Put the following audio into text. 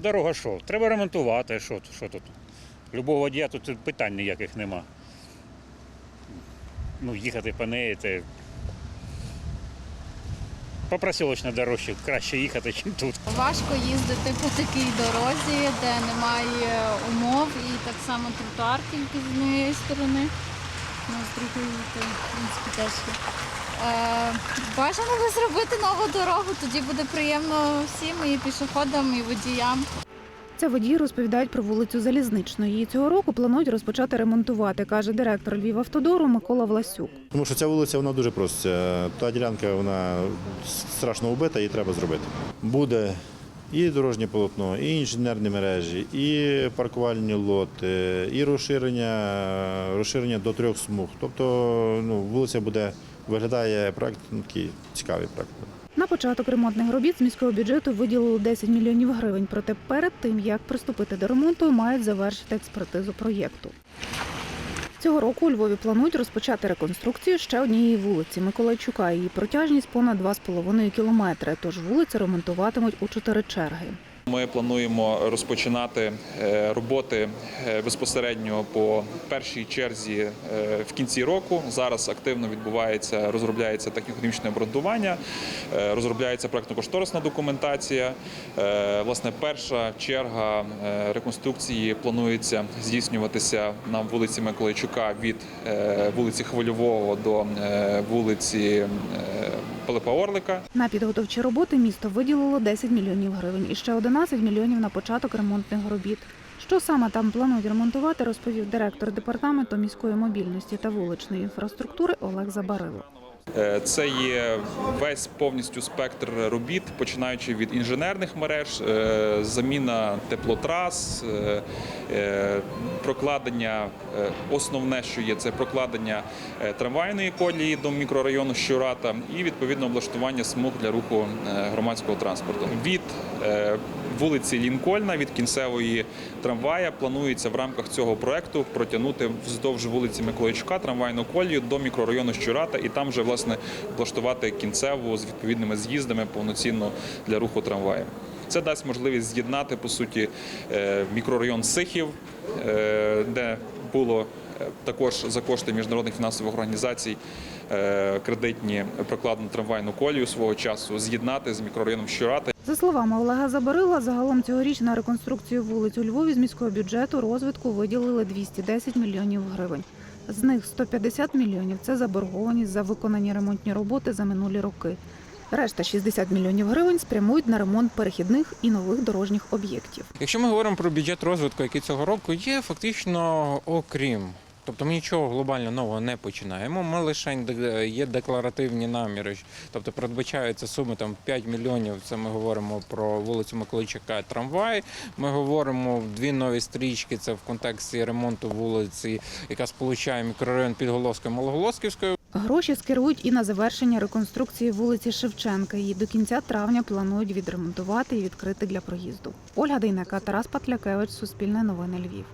дорога що? Треба ремонтувати, що, що тут? Любого водія тут питань ніяких нема. Ну, їхати по неї, це по проселочній дорожчі краще їхати, ніж тут. Важко їздити по такій дорозі, де немає умов, і так само тротуар тільки з однієї сторони. Ну, з другої, в принципі, теж бажано би зробити нову дорогу, тоді буде приємно всім, і пішоходам, і водіям. Це водії розповідають про вулицю Залізничну. Її цього року планують розпочати ремонтувати, каже директор Львівавтодору Микола Власюк. Тому що ця вулиця вона дуже проста. Та ділянка вона страшно убита, її треба зробити. Буде і дорожнє полотно, і інженерні мережі, і паркувальні лоти, і розширення, розширення до трьох смуг. Тобто ну, вулиця буде виглядає проект ну, такий цікавий проект. На початок ремонтних робіт з міського бюджету виділили 10 мільйонів гривень. Проте перед тим як приступити до ремонту, мають завершити експертизу проєкту. Цього року у Львові планують розпочати реконструкцію ще однієї вулиці Миколайчука. Її протяжність понад 2,5 кілометри. Тож вулицю ремонтуватимуть у чотири черги. Ми плануємо розпочинати е, роботи е, безпосередньо по першій черзі е, в кінці року. Зараз активно відбувається, розробляється техніко-економічне обґрунтування, розробляється проектно-кошторисна документація. Власне, перша черга реконструкції планується здійснюватися на вулиці Миколайчука від вулиці Хвильового до вулиці Пилипа Орлика. На підготовчі роботи місто виділило 10 мільйонів гривень і ще 11 мільйонів на початок ремонтних робіт. Що саме там планують ремонтувати, розповів директор департаменту міської мобільності та вуличної інфраструктури Олег Забарило. Е, Це є весь повністю спектр робіт, починаючи від інженерних мереж, е, заміна теплотрас, е, прокладення. Основне, що є, це прокладення трамвайної колії до мікрорайону Щурата і відповідно облаштування смуг для руху громадського транспорту. Від вулиці Лінкольна від кінцевої трамвая планується в рамках цього проекту протягнути вздовж вулиці Миколайчука трамвайну колію до мікрорайону Щурата і там вже власне облаштувати кінцеву з відповідними з'їздами повноцінно для руху трамваїв. Це дасть можливість з'єднати по суті е, мікрорайон Сихів, е, де було е, також за кошти міжнародних фінансових організацій кредитні прокладену трамвайну колію свого часу з'єднати з мікрорайоном Щурата. За словами Олега Забарила, загалом цьогоріч на реконструкцію вулиць у Львові з міського бюджету розвитку виділили 210 мільйонів гривень. З них 150 мільйонів це заборгованість за виконані ремонтні роботи за минулі роки. Решта 60 мільйонів гривень спрямують на ремонт перехідних і нових дорожніх об'єктів. Якщо ми говоримо про бюджет розвитку, який цього року є, фактично окрім. Тобто ми нічого глобально нового не починаємо. Ми лише є декларативні наміри. Тобто передбачаються суми там 5 мільйонів. Це ми говоримо про вулицю Миколайчука трамвай. Ми говоримо дві нові стрічки. Це в контексті ремонту вулиці, яка сполучає мікрорайон Підголоска Малоголосківської. Гроші скерують і на завершення реконструкції вулиці Шевченка. Її до кінця травня планують відремонтувати і відкрити для проїзду. Ольга Дейнека, Тарас Патлякевич, Суспільне новини Львів.